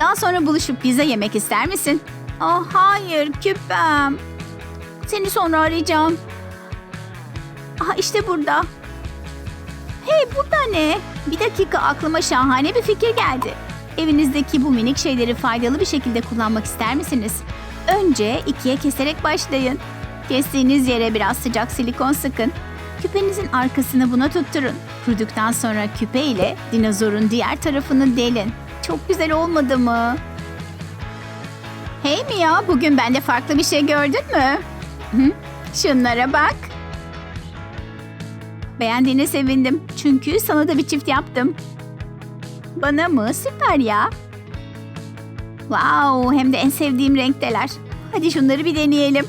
Daha sonra buluşup pizza yemek ister misin? Ah hayır küpem. Seni sonra arayacağım. Aha işte burada. Hey burada ne? Bir dakika aklıma şahane bir fikir geldi. Evinizdeki bu minik şeyleri faydalı bir şekilde kullanmak ister misiniz? Önce ikiye keserek başlayın. Kestiğiniz yere biraz sıcak silikon sıkın. Küpenizin arkasını buna tutturun. Kuruduktan sonra küpe ile dinozorun diğer tarafını delin. Çok güzel olmadı mı? Hey Mia, bugün bende farklı bir şey gördün mü? Şunlara bak. Beğendiğine sevindim. Çünkü sana da bir çift yaptım. Bana mı? Süper ya. Wow, hem de en sevdiğim renkteler. Hadi şunları bir deneyelim.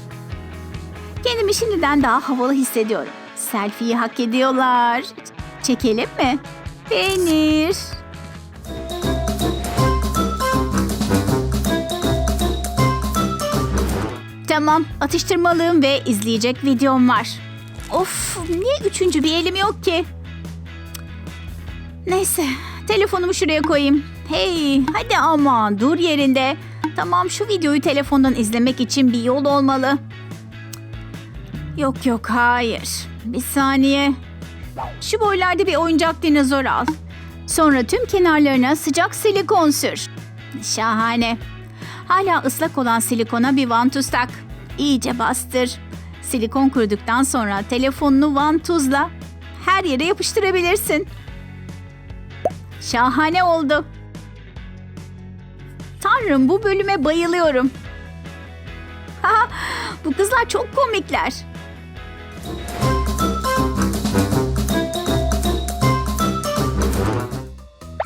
Kendimi şimdiden daha havalı hissediyorum. Selfie'yi hak ediyorlar. Çekelim mi? Peynir. Tamam, atıştırmalıyım ve izleyecek videom var. Of, niye üçüncü bir elim yok ki? Neyse, telefonumu şuraya koyayım. Hey, hadi ama dur yerinde. Tamam, şu videoyu telefondan izlemek için bir yol olmalı. Yok yok, hayır. Bir saniye. Şu boylarda bir oyuncak dinozor al. Sonra tüm kenarlarına sıcak silikon sür. Şahane. Hala ıslak olan silikona bir vantuz tak. İyice bastır. Silikon kuruduktan sonra telefonunu vantuzla her yere yapıştırabilirsin. Şahane oldu. Tanrım bu bölüme bayılıyorum. Ha, bu kızlar çok komikler.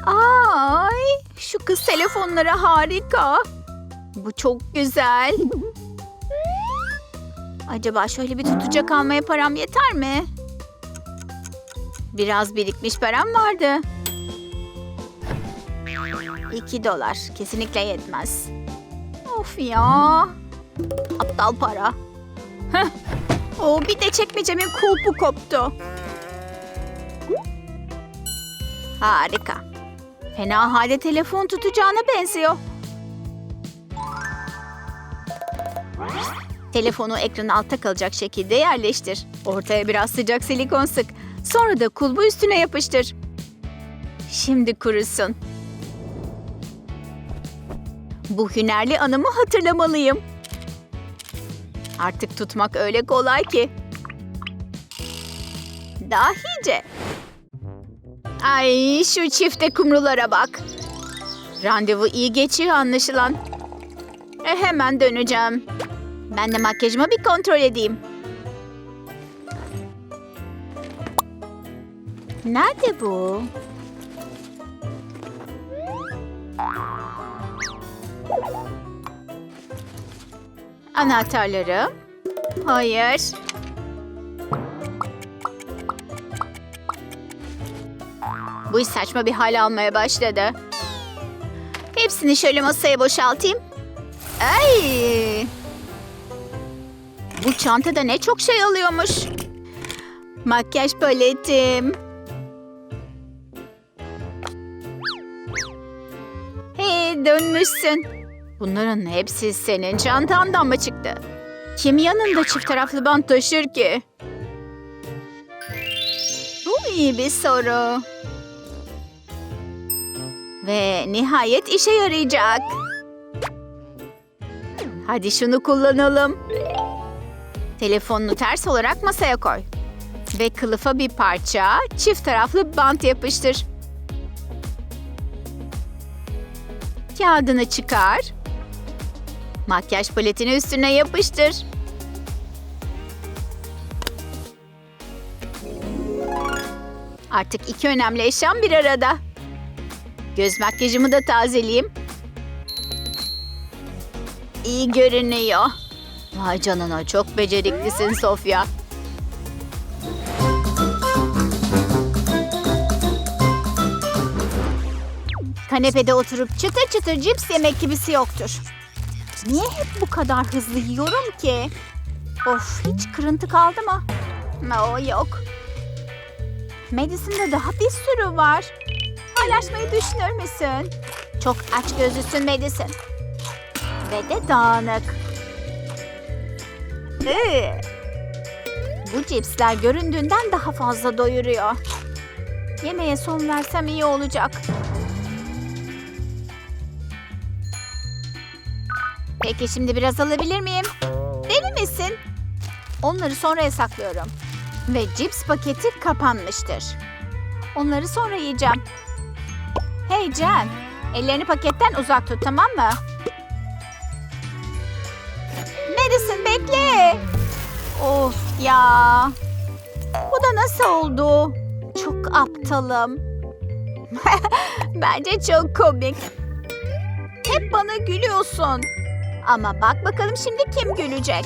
Ay, şu kız telefonları harika. Bu çok güzel. Acaba şöyle bir tutacak almaya param yeter mi? Biraz birikmiş param vardı. İki dolar. Kesinlikle yetmez. Of ya. Aptal para. Heh. O bir de çekmecemin kulpu koptu. Harika. Fena halde telefon tutacağına benziyor. Telefonu ekranın altta kalacak şekilde yerleştir. Ortaya biraz sıcak silikon sık. Sonra da kulbu üstüne yapıştır. Şimdi kurusun. Bu hünerli anımı hatırlamalıyım. Artık tutmak öyle kolay ki. Dahice. Ay şu çifte kumrulara bak. Randevu iyi geçiyor anlaşılan. E, hemen döneceğim. Ben de makyajımı bir kontrol edeyim. Nerede bu? Anahtarlarım. Hayır. Bu iş saçma bir hal almaya başladı. Hepsini şöyle masaya boşaltayım. Ay! Bu çantada ne çok şey alıyormuş. Makyaj paletim. Hey dönmüşsün. Bunların hepsi senin çantandan mı çıktı? Kim yanında çift taraflı bant taşır ki? Bu iyi bir soru. Ve nihayet işe yarayacak. Hadi şunu kullanalım. Telefonunu ters olarak masaya koy. Ve kılıfa bir parça çift taraflı bant yapıştır. Kağıdını çıkar. Makyaj paletini üstüne yapıştır. Artık iki önemli eşyam bir arada. Göz makyajımı da tazeleyeyim. İyi görünüyor. Vay canına çok beceriklisin Sofya. Kanepede oturup çıtır çıtır cips yemek gibisi yoktur. Niye hep bu kadar hızlı yiyorum ki? Of hiç kırıntı kaldı mı? O yok. Madison'da daha bir sürü var. Paylaşmayı düşünür müsün? Çok aç gözlüsün Madison. Ve de dağınık. Iı. Bu cipsler göründüğünden daha fazla doyuruyor. Yemeğe son versem iyi olacak. Peki şimdi biraz alabilir miyim? Deli misin? Onları sonraya saklıyorum. Ve cips paketi kapanmıştır. Onları sonra yiyeceğim. Hey Jen, ellerini paketten uzak tut tamam mı? Bekle. Of ya. Bu da nasıl oldu? Çok aptalım. Bence çok komik. Hep bana gülüyorsun. Ama bak bakalım şimdi kim gülecek?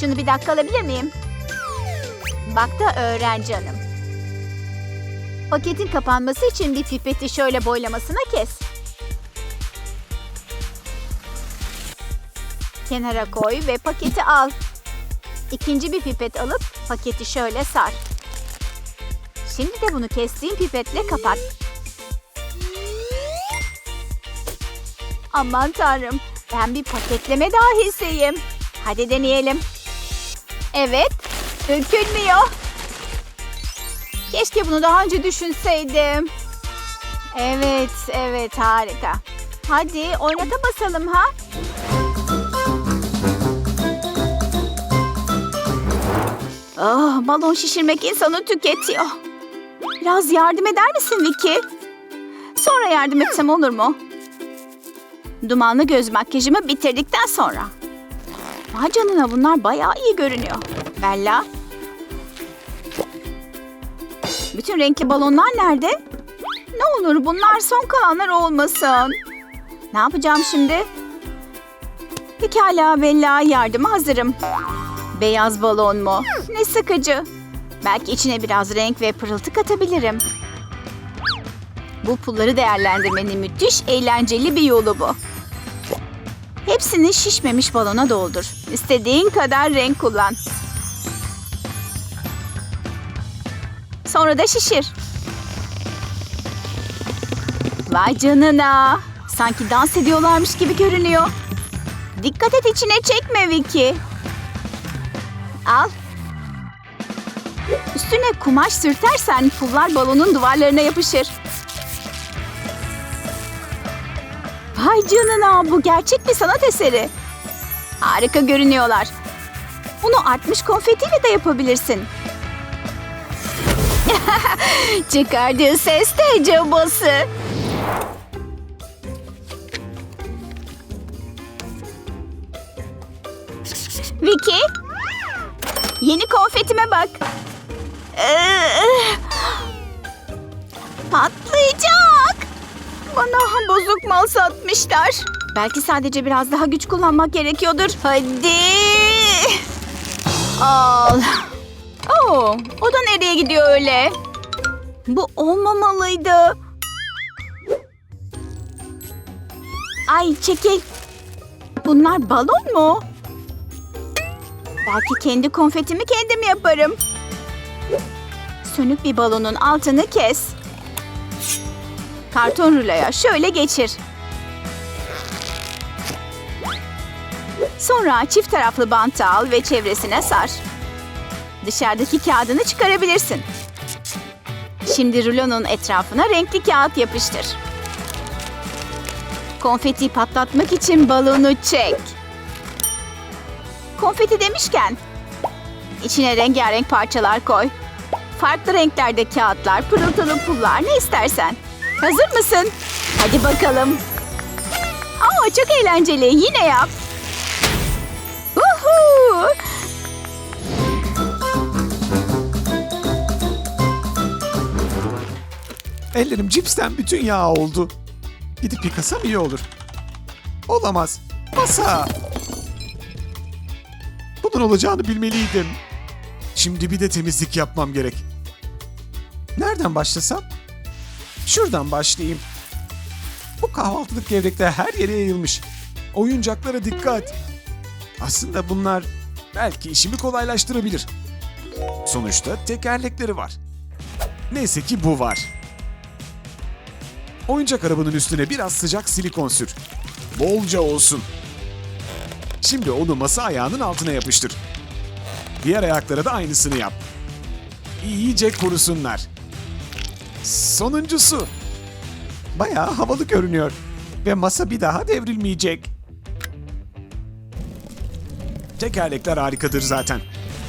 Şunu bir dakika alabilir miyim? Bak da öğren canım. Paketin kapanması için bir pipeti şöyle boylamasına kes. Kenara koy ve paketi al. İkinci bir pipet alıp paketi şöyle sar. Şimdi de bunu kestiğin pipetle kapat. Aman tanrım, ben bir paketleme dahisiyim. Hadi deneyelim. Evet, dökülmüyor. Keşke bunu daha önce düşünseydim. Evet, evet harika. Hadi oynata basalım ha. Ah, balon şişirmek insanı tüketiyor. Biraz yardım eder misin Vicky? Sonra yardım etsem olur mu? Dumanlı göz makyajımı bitirdikten sonra. Vay canına bunlar bayağı iyi görünüyor. Bella. Bütün renkli balonlar nerede? Ne olur bunlar son kalanlar olmasın. Ne yapacağım şimdi? Pekala Bella yardıma hazırım. Beyaz balon mu? Ne sıkıcı. Belki içine biraz renk ve pırıltı katabilirim. Bu pulları değerlendirmenin müthiş eğlenceli bir yolu bu. Hepsini şişmemiş balona doldur. İstediğin kadar renk kullan. Sonra da şişir. Vay canına. Sanki dans ediyorlarmış gibi görünüyor. Dikkat et içine çekme Vicky. Al. Üstüne kumaş sürtersen pullar balonun duvarlarına yapışır. Vay canına bu gerçek bir sanat eseri. Harika görünüyorlar. Bunu artmış konfetiyle de yapabilirsin. Çıkardığı ses de cabası. Vicky, yeni konfetime bak. Ee, patlayacak. Bana bozuk mal satmışlar. Belki sadece biraz daha güç kullanmak gerekiyordur. Hadi. Al. Oo, o da nereye gidiyor öyle? Bu olmamalıydı. Ay çekil. Bunlar balon mu? Belki kendi konfetimi kendim yaparım. Sönük bir balonun altını kes. Karton ruloya şöyle geçir. Sonra çift taraflı bant al ve çevresine sar. Dışarıdaki kağıdını çıkarabilirsin. Şimdi rulonun etrafına renkli kağıt yapıştır. Konfeti patlatmak için balonu çek. Konfeti demişken içine rengarenk parçalar koy. Farklı renklerde kağıtlar, pırıltılı pullar ne istersen. Hazır mısın? Hadi bakalım. Aa, çok eğlenceli. Yine yap. Uhu! Ellerim cipsten bütün yağ oldu. Gidip yıkasam iyi olur. Olamaz. Masa. Bunun olacağını bilmeliydim. Şimdi bir de temizlik yapmam gerek. Nereden başlasam? Şuradan başlayayım. Bu kahvaltılık gevrekler her yere yayılmış. Oyuncaklara dikkat. Aslında bunlar belki işimi kolaylaştırabilir. Sonuçta tekerlekleri var. Neyse ki bu var. Oyuncak arabanın üstüne biraz sıcak silikon sür. Bolca olsun. Şimdi onu masa ayağının altına yapıştır. Diğer ayaklara da aynısını yap. İyice kurusunlar. Sonuncusu. Bayağı havalı görünüyor. Ve masa bir daha devrilmeyecek. Tekerlekler harikadır zaten.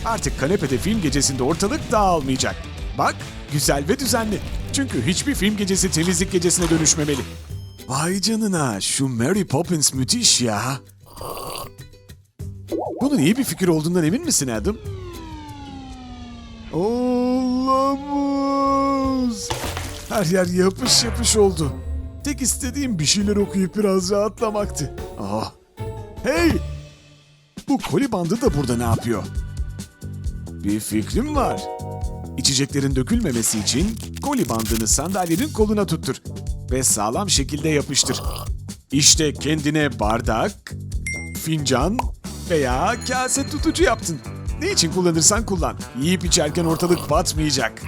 Artık kanepede film gecesinde ortalık dağılmayacak. Bak, güzel ve düzenli. Çünkü hiçbir film gecesi temizlik gecesine dönüşmemeli. Vay canına, şu Mary Poppins müthiş ya. Bunun iyi bir fikir olduğundan emin misin Adam? Olamaz. Her yer yapış yapış oldu. Tek istediğim bir şeyler okuyup biraz rahatlamaktı. Ah. Hey! Bu koli bandı da burada ne yapıyor? Bir fikrim var. İçeceklerin dökülmemesi için koli bandını sandalyenin koluna tuttur ve sağlam şekilde yapıştır. İşte kendine bardak, fincan veya kase tutucu yaptın. Ne için kullanırsan kullan. Yiyip içerken ortalık batmayacak.